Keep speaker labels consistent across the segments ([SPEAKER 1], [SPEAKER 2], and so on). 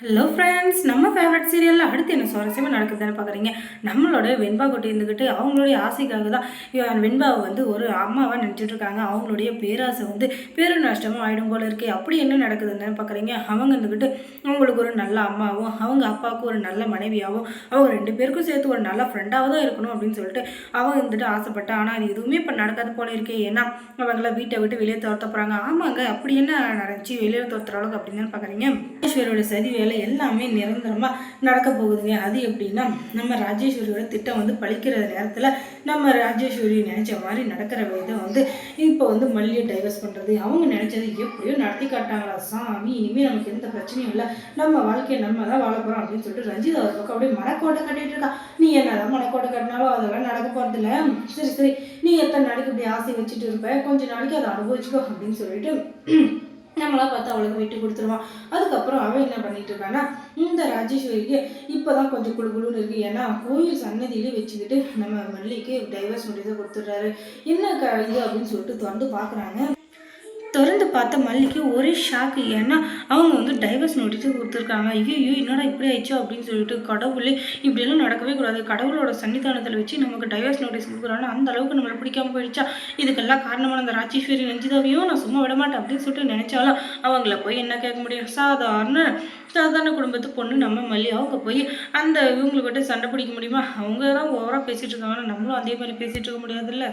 [SPEAKER 1] Hello friends நம்ம favourite சீரியலில் அடுத்து என்ன சுவாரஸ்யமாக நடக்குதுன்னு பார்க்குறீங்க? நம்மளோட வெண்பா குட்டி இருந்துக்கிட்டு அவங்களுடைய ஆசைக்காக தான். வெண்பாவை வந்து ஒரு அம்மாவாக நினச்சிட்டு இருக்காங்க. அவங்களுடைய பேராசை வந்து பேரு நஷ்டமும் ஆகிடும் போல இருக்கே. அப்படி என்ன நடக்குதுன்னு பார்க்குறீங்க? அவங்க இருந்துக்கிட்டு அவங்களுக்கு ஒரு நல்ல அம்மாவும் அவங்க அப்பாவுக்கு ஒரு நல்ல மனைவியாகவும் அவங்க ரெண்டு பேருக்கும் சேர்த்து ஒரு நல்ல ஃப்ரெண்டாக தான் இருக்கணும் அப்படின்னு சொல்லிட்டு அவங்க இருந்துட்டு ஆசைப்பட்டா. ஆனால் அது எதுவுமே இப்போ நடக்காத போல இருக்கே. ஏன்னா அவங்கள வீட்டை விட்டு வெளியே துரத்த போகிறாங்க ஆமாங்க அப்படி என்ன நடந்துச்சு? வெளியே துரத்துற அளவுக்கு அப்படின்னு பார்க்குறீங்க? ஈஸ்வரோட சதி வேலை எல்லாமே நிரந்தரமாக நடக்க போகுதுங்க. அது எப்படின்னா நம்ம ராஜேஸ்வரியோட திட்டம் வந்து பழிக்கிற நேரத்தில் நம்ம ராஜேஸ்வரி நினச்ச மாதிரி நடக்கிற விதம் வந்து இப்போ வந்து மல்லியை டைவர்ஸ் பண்ணுறது அவங்க நினச்சது எப்படியோ நடத்தி காட்டாங்களா சாமி இனிமேல் நமக்கு எந்த பிரச்சனையும் இல்லை. நம்ம வாழ்க்கையை நம்ம தான் வாழ போகிறோம் அப்படின்னு சொல்லிட்டு ரஞ்சித் அவர் பக்கம் அப்படியே மரக்கோட்டை கட்டிட்டு இருக்கா. நீ என்னதான் மனக்கோட்டை கட்டினாலும் அதெல்லாம் நடக்க போகிறதில்ல சரி சரி. நீ எத்தனை நாளைக்கு இப்படி ஆசை வச்சுட்டு இருப்ப? கொஞ்ச நாளைக்கு அதை அனுபவிச்சுக்கோ அப்படின்னு சொல்லிட்டு நம்மளாம் பார்த்து அவளுக்கு விட்டு கொடுத்துருவான். அதுக்கப்புறம் அவன் என்ன பண்ணிட்டு இருக்கான்னா இந்த ராஜேஸ்வரிக்கு இப்போதான் கொஞ்சம் குழுகுழுன்னு இருக்கு. ஏன்னா கோயில் சன்னதியிலே வச்சுக்கிட்டு நம்ம மல்லிக்கு டைவர்ஸ் நோட்டீஸை கொடுத்துட்றாரு. என்ன க இது அப்படின்னு சொல்லிட்டு தொண்டு பார்க்குறாங்க. திறந்து பார்த்த மல்லிக்கு ஒரே ஷாக்கு ஏன்னா அவங்க வந்து டைவர்ஸ் நோட்டீஸே கொடுத்துருக்காங்க. ஐயோ என்னடா இப்படி ஆயிடுச்சோ அப்படின்னு சொல்லிட்டு கடவுளே இப்படியெல்லாம் நடக்கவே கூடாது. கடவுளோட சன்னிதானத்தில் வச்சு நமக்கு டைவர்ஸ் நோட்டீஸ் கொடுக்குறாங்க அந்த அளவுக்கு நம்மளை பிடிக்காம போயிடுச்சா? இதுக்கெல்லாம் காரணமான அந்த ராஜேஸ்வரி நஞ்சிதாவையும் நான் சும்மா விட மாட்டேன் அப்படின்னு சொல்லிட்டு நினைச்சாலும் அவங்கள போய் என்ன கேட்க முடியும்? சாதாரண சாதாரண குடும்பத்து பொண்ணு நம்ம மல்லி. அவங்க போய் அந்த இவங்கக்கிட்ட சண்டை பிடிக்க முடியுமா? அவங்க தான் ஓவராக பேசிகிட்டு இருக்காங்கன்னா நம்மளும் அதே மாதிரி பேசிகிட்டு இருக்க முடியாதுல்ல?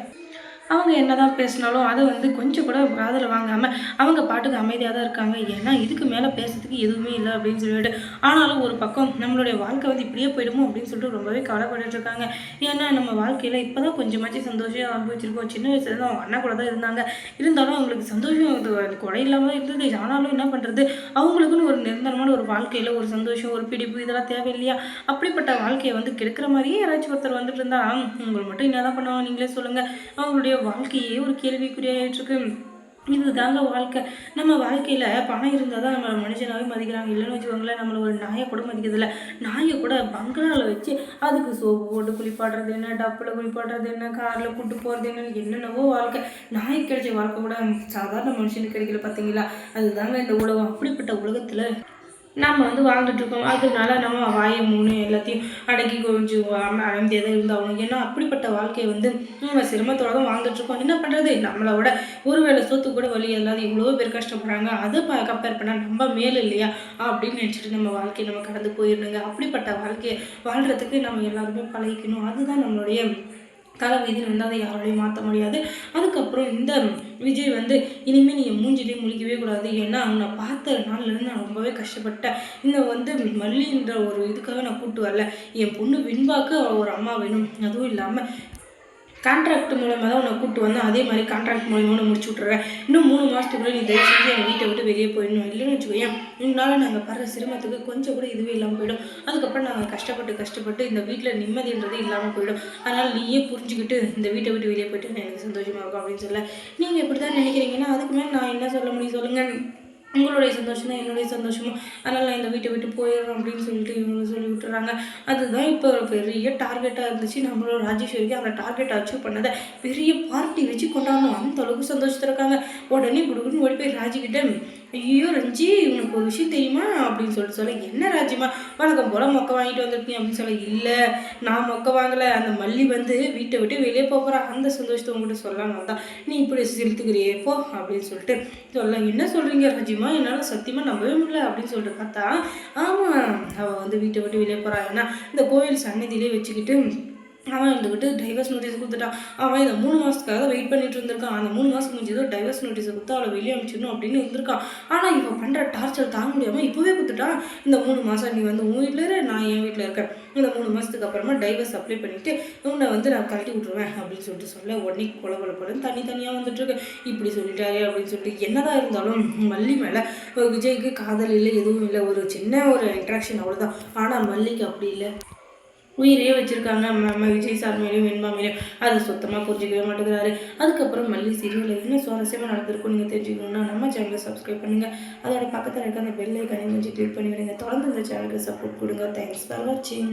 [SPEAKER 1] அவங்க என்னதான் பேசினாலும் அதை வந்து கொஞ்சம் கூட காதில் வாங்காமல் அவங்க பாட்டுக்கு அமைதியாக தான் இருக்காங்க. ஏன்னா இதுக்கு மேலே பேசுறதுக்கு எதுவுமே இல்லை அப்படின்னு சொல்லிட்டு. ஆனாலும் ஒரு பக்கம் நம்மளுடைய வாழ்க்கை வந்து இப்படியே போயிடுமோ அப்படின்னு சொல்லிட்டு ரொம்பவே கவலைப்பட்டு இருக்காங்க. ஏன்னா நம்ம வாழ்க்கையில் இப்போ தான் கொஞ்சமாச்சும் சந்தோஷம் அனுபவிச்சிருக்கோம். சின்ன வயசுலேருந்து அவங்க அண்ணா கூட தான் இருந்தாங்க. இருந்தாலும் அவங்களுக்கு சந்தோஷம் இது இல்லாமல் இருந்தது. ஆனாலும் என்ன பண்ணுறது அவங்களுக்குன்னு ஒரு நிரந்தரமான ஒரு வாழ்க்கையில் ஒரு சந்தோஷம் ஒரு பிடிப்பு இதெல்லாம் தேவையில்லையா? அப்படிப்பட்ட வாழ்க்கையை வந்து கெடுக்கிற மாதிரியே யாராச்சும் ஒருத்தர் வந்துட்டு இருந்தால் உங்களை மட்டும் என்ன தான் பண்ணுவாங்க. நீங்களே சொல்லுங்கள் அவங்களுடைய வாழ்க்கையே ஒரு கேள்விக்குறியாயிட்டிருக்கு இது தாங்க வாழ்க்கை. நம்ம வாழ்க்கையில் பணம் இருந்தால் தான் நம்ம மனுஷனாகவே மதிக்கிறாங்க. இல்லைன்னு வச்சுக்கோங்களேன் நம்மளை ஒரு நாயை கூட மதிக்கிறதில்ல. நாயை கூட பங்களாவில் வச்சு அதுக்கு சோப்பு போட்டு குளிப்பாடுறது என்ன டப்பில் குளிப்பாடுறது என்ன காரில் கூட்டு போகிறது என்ன என்னென்னவோ வாழ்க்கை. நாய் கிடைச்ச வாழ்க்கை கூட சாதாரண மனுஷனுக்கு கிடைக்கல பார்த்தீங்களா அதுதாங்க இந்த உலகம். அப்படிப்பட்ட உலகத்தில் நம்ம வந்து வாழ்ந்துட்டுருக்கோம் அதனால நம்ம வாயை மூணு எல்லாத்தையும் அடக்கி கொஞ்சம் அமைதியாக தான் இருந்தாகணும். ஏன்னா அப்படிப்பட்ட வாழ்க்கையை வந்து நம்ம சிரமத்தோட தான் வாழ்ந்துட்டுருக்கோம் என்ன பண்ணுறது நம்மளோட ஒரு வேளை சொத்து கூட வழி இல்லாத எவ்வளோ பேர் கஷ்டப்படுறாங்க. அதை ப கம்பேர் பண்ணால் நம்ம மேலே இல்லையா? அப்படின்னு நினச்சிட்டு நம்ம வாழ்க்கையை நம்ம கடந்து போயிடணுங்க. அப்படிப்பட்ட வாழ்க்கையை வாழ்கிறதுக்கு நம்ம எல்லாருமே பழகிக்கணும். அதுதான் நம்மளுடைய தலைவிதின்னு வந்து அதை யாராலையும் மாற்ற முடியாது. அதுக்கப்புறம் இந்த விஜய் வந்து இனிமேல் நீ மூஞ்சிலையும் முழிக்கவே கூடாது. ஏன்னா அவனை பார்த்த நாள்லேருந்து நான் ரொம்பவே கஷ்டப்பட்டேன். இந்த வந்து மல்லின்ற ஒரு இதுக்காக நான் கூப்பிட்டு வரல. என் பொண்ணு விண்பாக்கு ஒரு அம்மா வேணும். அதுவும் இல்லாமல் கான்ட்ராக்ட் மூலமாக தான் உன்னை கூப்பிட்டு வந்தேன். அதே மாதிரி கான்ட்ராக்ட் மூலமாக உன்னை முடிச்சு விட்றேன் இன்னும் மூணு மாதத்துக்குள்ளே நீ தயவு செஞ்சு எங்கள் வீட்டை விட்டு வெளியே போயிடணும். இல்லைன்னு வச்சுக்கோயேன். உங்களால் நாங்கள் படுற சிரமத்துக்கு கொஞ்சம் கூட இதுவே இல்லாமல் போயிடும். அதுக்கப்புறம் நாங்கள் கஷ்டப்பட்டு கஷ்டப்பட்டு இந்த வீட்டில் நிம்மதின்றதே இல்லாமல் போயிடும். அதனால் நீயே புரிஞ்சுக்கிட்டு இந்த வீட்டை விட்டு வெளியே போயிட்டு எனக்கு சந்தோஷமாக இருக்கும் அப்படின்னு சொல்ல. நீங்கள் இப்படி தான் நினைக்கிறீங்கன்னா அதுக்கு மேலே நான் என்ன சொல்ல முடியும் சொல்லுங்கள் உங்களுடைய சந்தோஷம் தான் என்னுடைய சந்தோஷமும். அதனால் நான் இந்த வீட்டை விட்டு போயிடுறோம் அப்படின்னு சொல்லிட்டு இவங்க சொல்லி விட்டுறாங்க. அதுதான் இப்போ பெரிய டார்கெட்டாக இருந்துச்சு. நம்மளோட ராஜேஸ்வரிக்கு அந்த டார்கெட்டை அச்சீவ் பண்ணதை பெரிய பார்ட்டி வச்சு கொண்டாடணும். அந்த அளவுக்கு சந்தோஷத்தில் இருக்காங்க. உடனே கொடுக்குன்னு ஓடி போய் ராஜிக்கிட்ட ஐயோ ரஞ்சி உனக்கு ஒரு விஷயம் தெரியுமா? அப்படின்னு சொல்லிட்டு சொல்ல என்ன ராஜ்யமா வணக்கம் போல மொக்க வாங்கிட்டு வந்திருப்பீங்க அப்படின்னு சொல்ல இல்லை நான் மொக்க வாங்கலை. அந்த மல்லி வந்து வீட்டை விட்டு வெளியே போகிறா அந்த சந்தோஷத்தை உங்கள்கிட்ட சொல்லலாம் தான் நீ இப்படி செலுத்துக்கிறியே போ அப்படின்னு சொல்லிட்டு. சொல்ல என்ன சொல்கிறீங்க ராஜ்யமா என்னால் சத்தியமாக நம்பவே முடியல அப்படின்னு சொல்லிட்டு பார்த்தா ஆமாம் அவள் வந்து வீட்டை விட்டு வெளியே போகிறா ஏன்னா இந்த கோவில் சன்னதியிலே வச்சுக்கிட்டு அவன் இருந்துக்கிட்டு டைவர்ஸ் நோட்டீஸ் கொடுத்துட்டான் அவன் இந்த மூணு மாதத்துக்காக தான் வெயிட் பண்ணிட்டு இருந்திருக்கான். அந்த மூணு மாதம் முடிஞ்சதோ டைவர்ஸ் நோட்டீஸை கொடுத்து அவளை வெளியே அனுப்பிச்சிடணும் அப்படின்னு இருந்திருக்கான். ஆனால் இவன் பண்ணுற டார்ச்சர் தாங்க முடியாமல் இப்போவே கொடுத்துட்டான் இந்த மூணு மாதம் நீ வந்து உன் வீட்டில் இரு நான் என் வீட்டில் இருக்கேன். இந்த மூணு மாதத்துக்கு அப்புறமா டைவர்ஸ் அப்ளை பண்ணிவிட்டு உன்னை வந்து நான் கழட்டி விட்ருவேன் அப்படின்னு சொல்லிட்டு சொல்ல உடனே கொலை கொலை தனி தனியாக வந்துட்டுருக்கு. இப்படி சொல்லிட்டாரு அப்படின்னு சொல்லிட்டு என்னதான் இருந்தாலும் மல்லி மேலே விஜய்க்கு காதல் இல்லை எதுவும் இல்லை. ஒரு சின்ன ஒரு இன்ட்ராக்ஷன் அவ்வளோதான் ஆனால் மல்லிக்கு அப்படி இல்லை. உயிரே வச்சுருக்காங்க. நம்ம விஜய் சார் மேலேயும் வெண்மா மேலேயும் அதை சுத்தமாக புரிஞ்சிக்கவே மாட்டேங்கிறாரு. அதுக்கப்புறம் மல்லி சீரியலில் என்ன சுவாரஸ்யமாக நடந்திருக்கும் நீங்கள் தெரிஞ்சுக்கணும்னா நம்ம சேனலை சப்ஸ்கிரைப் பண்ணுங்கள் அதோட பக்கத்தில் இருக்க அந்த பெல்லை ஐக்கானே கொஞ்சம் கிளிக் பண்ணி விடுங்க தொடர்ந்து இந்த சேனலுக்கு சப்போர்ட் கொடுங்க. தேங்க்ஸ் ஃபார் வாட்சிங்